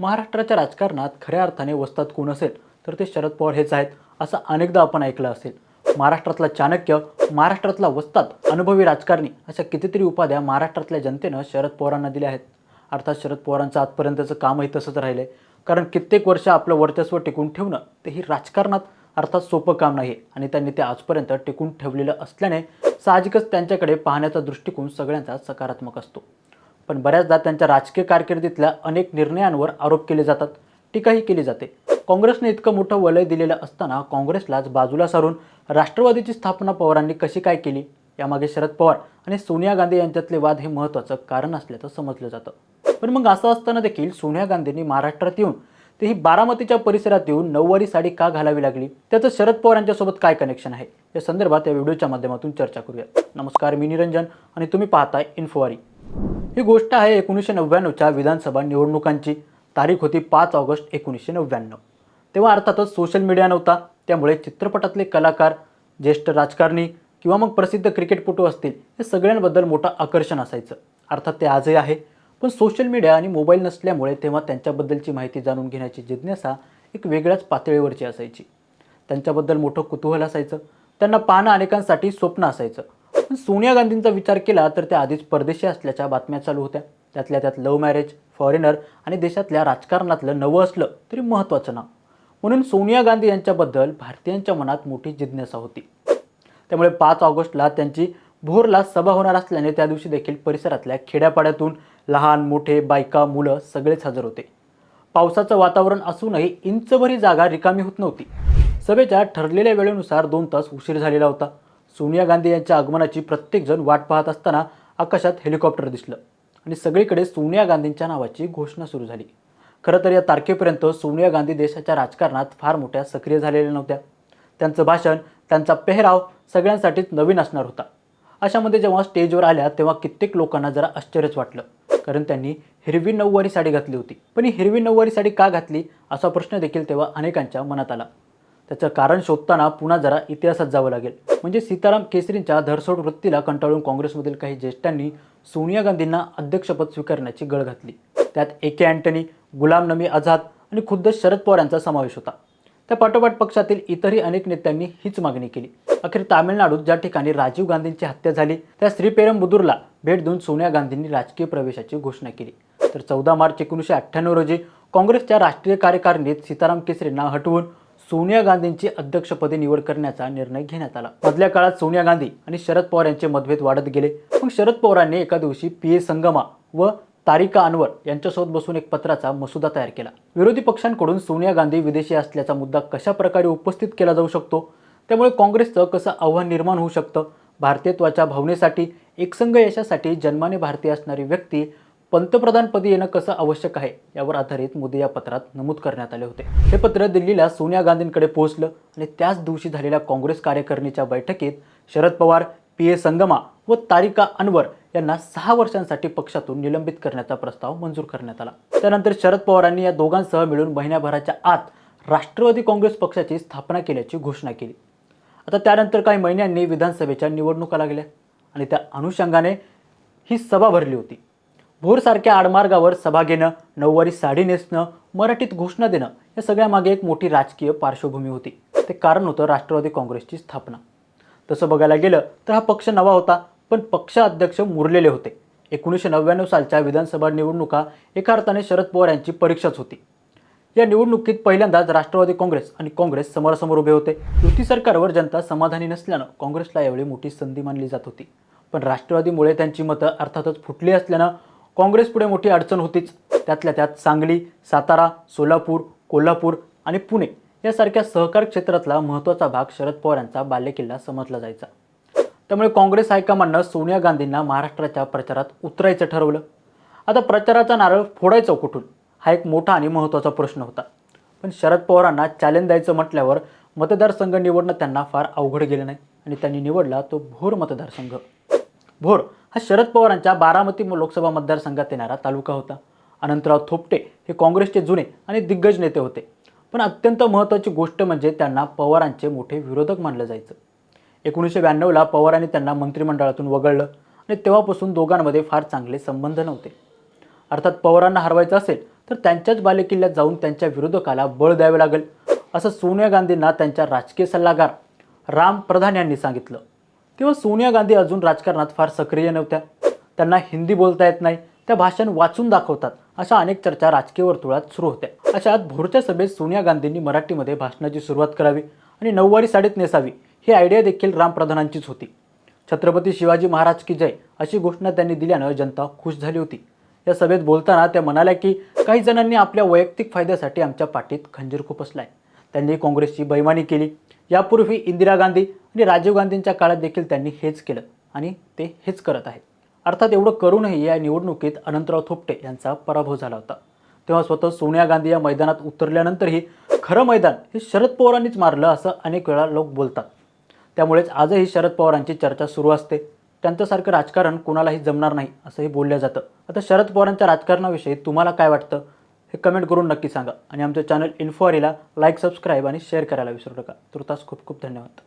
महाराष्ट्राच्या राजकारणात खऱ्या अर्थाने वस्तात कोण असेल तर ते शरद पवार हेच आहेत असं अनेकदा आपण ऐकलं असेल. महाराष्ट्रातला चाणक्य महाराष्ट्रातला वस्तात अनुभवी राजकारणी अशा कितीतरी उपाध्या महाराष्ट्रातल्या जनतेनं शरद पवारांना दिल्या आहेत. अर्थात शरद पवारांचं आजपर्यंतचं कामही तसंच राहिलं आहे कारण कित्येक वर्ष आपलं वर्चस्व टिकून ठेवणं तेही राजकारणात अर्थात सोपं काम नाही आणि त्यांनी ते आजपर्यंत टिकून ठेवलेलं असल्याने साहजिकच त्यांच्याकडे पाहण्याचा दृष्टिकोन सगळ्यांचा सकारात्मक असतो. पण बऱ्याचदा त्यांच्या राजकीय कारकिर्दीतल्या अनेक निर्णयांवर आरोप केले जातात. टीकाही केली जाते. काँग्रेसने इतकं मोठं वलय दिलेलं असताना काँग्रेसलाच बाजूला सारून राष्ट्रवादीची स्थापना पवारांनी कशी काय केली? यामागे शरद पवार आणि सोनिया गांधी यांच्यातले वाद हे महत्त्वाचं कारण असल्याचं समजलं जातं. पण मग असं असताना देखील सोनिया गांधींनी महाराष्ट्रात येऊन तेही बारामतीच्या परिसरात येऊन नऊवारी साडी का घालावी लागली? त्याचं शरद पवार यांच्यासोबत काय कनेक्शन आहे? या संदर्भात या व्हिडिओच्या माध्यमातून चर्चा करूया. नमस्कार मी निरंजन आणि तुम्ही पाहताय इन्फोवारी ही गोष्ट आहे एकोणीसशे नव्याण्णवच्या विधानसभा निवडणुकांची. तारीख होती पाच ऑगस्ट एकोणीसशे नव्याण्णव. तेव्हा अर्थातच सोशल मीडिया नव्हता. त्यामुळे चित्रपटातले कलाकार ज्येष्ठ राजकारणी किंवा मग प्रसिद्ध क्रिकेटपटू असतील हे सगळ्यांबद्दल मोठं आकर्षण असायचं. अर्थात ते आजही आहे. पण सोशल मीडिया आणि मोबाईल नसल्यामुळे तेव्हा त्यांच्याबद्दलची माहिती जाणून घेण्याची जिज्ञासा एक वेगळ्याच पातळीवरची असायची. त्यांच्याबद्दल मोठं कुतूहल असायचं. त्यांना पाहणं अनेकांसाठी स्वप्न असायचं. पण सोनिया गांधींचा विचार केला तर त्या आधीच परदेशी असल्याच्या बातम्या चालू होत्या. त्यातल्या त्यात लव्ह मॅरेज फॉरेनर आणि देशातल्या राजकारणातलं नवं असलं तरी महत्त्वाचं नाव. म्हणून सोनिया गांधी यांच्याबद्दल भारतीयांच्या मनात मोठी जिज्ञासा होती. त्यामुळे पाच ऑगस्टला त्यांची भोरला सभा होणार असल्याने त्या दिवशी देखील परिसरातल्या खेड्यापाड्यातून लहान मोठे बायका मुलं सगळेच हजर होते. पावसाचं वातावरण असूनही इंचभरी जागा रिकामी होत नव्हती. सभेच्या ठरलेल्या वेळेनुसार दोन तास उशीर झालेला होता. सोनिया गांधी यांच्या आगमनाची प्रत्येकजण वाट पाहत असताना आकाशात हेलिकॉप्टर दिसलं. आणि सगळीकडे सोनिया गांधींच्या नावाची घोषणा सुरू झाली. खरं तर या तारखेपर्यंत सोनिया गांधी देशाच्या राजकारणात फार मोठ्या सक्रिय झालेल्या नव्हत्या. त्यांचं भाषण त्यांचा पेहराव सगळ्यांसाठीच नवीन असणार होता. अशामध्ये जेव्हा स्टेजवर आल्या तेव्हा कित्येक लोकांना जरा आश्चर्यच वाटलं. कारण त्यांनी हिरवी नऊवारी साडी घातली होती. पण ही हिरवी नऊवारी साडी का घातली असा प्रश्न देखील तेव्हा अनेकांच्या मनात आला. त्याचं कारण शोधताना पुन्हा जरा इतिहासात जावं लागेल. म्हणजे सीताराम केसरींच्या धरसोड वृत्तीला कंटाळून काँग्रेसमधील काही ज्येष्ठांनी सोनिया गांधींना अध्यक्षपद स्वीकारण्याची गळ घातली. त्यात ए के अँटनी गुलाम नबी आझाद आणि खुद्द शरद पवार यांचा समावेश होता. त्या पाठोपाठ पक्षातील इतरही अनेक नेत्यांनी हीच मागणी केली. अखेर तामिळनाडूत ज्या ठिकाणी राजीव गांधींची हत्या झाली त्या श्रीपेरमबुदूरला भेट देऊन सोनिया गांधींनी राजकीय प्रवेशाची घोषणा केली. तर चौदा मार्च एकोणीसशे अठ्ठ्याण्णव रोजी काँग्रेसच्या राष्ट्रीय कार्यकारिणीत सीताराम केसरींना हटवून सोनिया गांधींची अध्यक्षपदी निवड करण्याचा निर्णय घेण्यात आला. मधल्या काळात सोनिया गांधी आणि शरद पवार यांचे मतभेद वाढत गेले. मग शरद पवारांनी एका दिवशी पी. ए. संगमा व तारिका अनवर यांच्यासोबत बसून एक पत्राचा मसुदा तयार केला. विरोधी पक्षांकडून सोनिया गांधी विदेशी असल्याचा मुद्दा कशा प्रकारे उपस्थित केला जाऊ शकतो? त्यामुळे काँग्रेसचं कसं आव्हान निर्माण होऊ शकतं? भारतीयत्वाच्या भावनेसाठी एकसंघ यशासाठी जन्माने भारतीय असणारी व्यक्ती पंतप्रधानपदी येणं कसं आवश्यक आहे यावर आधारित मोदी या पत्रात नमूद करण्यात आले होते. हे पत्र दिल्लीला सोनिया गांधींकडे पोहोचलं आणि त्याच दिवशी झालेल्या काँग्रेस कार्यकारिणीच्या बैठकीत शरद पवार पी. ए. संगमा व तारिका अनवर यांना सहा वर्षांसाठी पक्षातून निलंबित करण्याचा प्रस्ताव मंजूर करण्यात आला. त्यानंतर शरद पवारांनी या दोघांसह मिळून महिन्याभराच्या आत राष्ट्रवादी काँग्रेस पक्षाची स्थापना केल्याची घोषणा केली. आता त्यानंतर काही महिन्यांनी विधानसभेच्या निवडणुका लागल्या आणि त्या अनुषंगाने ही सभा भरली होती. भोरसारख्या आडमार्गावर सभा घेणं नऊवारी साडी नेसणं मराठीत घोषणा देणं या सगळ्यामागे एक मोठी राजकीय पार्श्वभूमी होती. ते कारण होतं राष्ट्रवादी काँग्रेसची स्थापना. तसं बघायला गेलं तर हा पक्ष नवा होता पण पक्ष अध्यक्ष मुरलेले होते. एकोणीसशे नव्याण्णव सालच्या विधानसभा निवडणुका एका अर्थाने शरद पवार यांची परीक्षाच होती. या निवडणुकीत पहिल्यांदाच राष्ट्रवादी काँग्रेस आणि काँग्रेस समोरासमोर उभे होते. युती सरकारवर जनता समाधानी नसल्यानं काँग्रेसला यावेळी मोठी संधी मानली जात होती. पण राष्ट्रवादीमुळे त्यांची मतं अर्थातच फुटली असल्यानं काँग्रेस पुढे मोठी अडचण होतीच. त्यातल्या त्यात सांगली सातारा सोलापूर कोल्हापूर आणि पुणे यासारख्या सहकार क्षेत्रातला महत्त्वाचा भाग शरद पवार यांचा बालेकिल्ला समजला जायचा. त्यामुळे काँग्रेस हायकमांडनं सोनिया गांधींना महाराष्ट्राच्या प्रचारात उतरायचं ठरवलं. आता प्रचाराचा नारळ फोडायचा कुठून? हा एक मोठा आणि महत्त्वाचा प्रश्न होता. पण शरद पवारांना चॅलेंज द्यायचं म्हटल्यावर मतदारसंघ निवडणं त्यांना फार अवघड गेलं नाही आणि त्यांनी निवडला तो भोर मतदारसंघ. भोर हा शरद पवारांच्या बारामती लोकसभा मतदारसंघात येणारा तालुका होता. अनंतराव थोपटे हे काँग्रेसचे जुने आणि दिग्गज नेते होते. पण अत्यंत महत्त्वाची गोष्ट म्हणजे त्यांना पवारांचे मोठे विरोधक मानलं जायचं. एकोणीसशे ब्याण्णवला पवारांनी त्यांना मंत्रिमंडळातून वगळलं आणि तेव्हापासून दोघांमध्ये फार चांगले संबंध नव्हते. अर्थात पवारांना हरवायचं असेल तर त्यांच्याच बालेकिल्ल्यात जाऊन त्यांच्या विरोधकाला बळ द्यावे लागेल असं सोनिया गांधींना त्यांच्या राजकीय सल्लागार राम प्रधान यांनी सांगितलं. तेव्हा सोनिया गांधी अजून राजकारणात फार सक्रिय नव्हत्या. त्यांना हिंदी बोलता येत नाही त्या भाषण वाचून दाखवतात अशा अनेक चर्चा राजकीय वर्तुळात सुरू होत्या. अशात भोरच्या सभेत सोनिया गांधींनी मराठीमध्ये भाषणाची सुरुवात करावी आणि नऊवारी साडीत नेसावी ही आयडिया देखील रामप्रधानांचीच होती. छत्रपती शिवाजी महाराज की जय अशी घोषणा त्यांनी दिल्यानं जनता खुश झाली होती. या सभेत बोलताना त्या म्हणाल्या की काही जणांनी आपल्या वैयक्तिक फायद्यासाठी आमच्या पाठीत खंजीर खुपसलाय त्यांनी काँग्रेसची बैमानी केली. यापूर्वी इंदिरा गांधी आणि राजीव गांधींच्या काळात देखील त्यांनी हेच केलं आणि ते हेच करत आहेत. अर्थात एवढं करूनही या निवडणुकीत अनंतराव थोपटे यांचा पराभव झाला होता. तेव्हा स्वतः सोनिया गांधी या मैदानात उतरल्यानंतरही खरं मैदान हे शरद पवारांनीच मारलं असं अनेक वेळा लोक बोलतात. त्यामुळेच आजही शरद पवारांची चर्चा सुरू असते. त्यांच्यासारखं राजकारण कोणालाही जमणार नाही असंही बोललं जातं. आता शरद पवारांच्या राजकारणाविषयी तुम्हाला काय वाटतं? हे कमेंट करून नक्की सांगा. आणि आमचं चॅनल इन्फोअरीला लाईक सबस्क्राईब आणि शेअर करायला विसरू नका. तुर्तास खूप खूप धन्यवाद.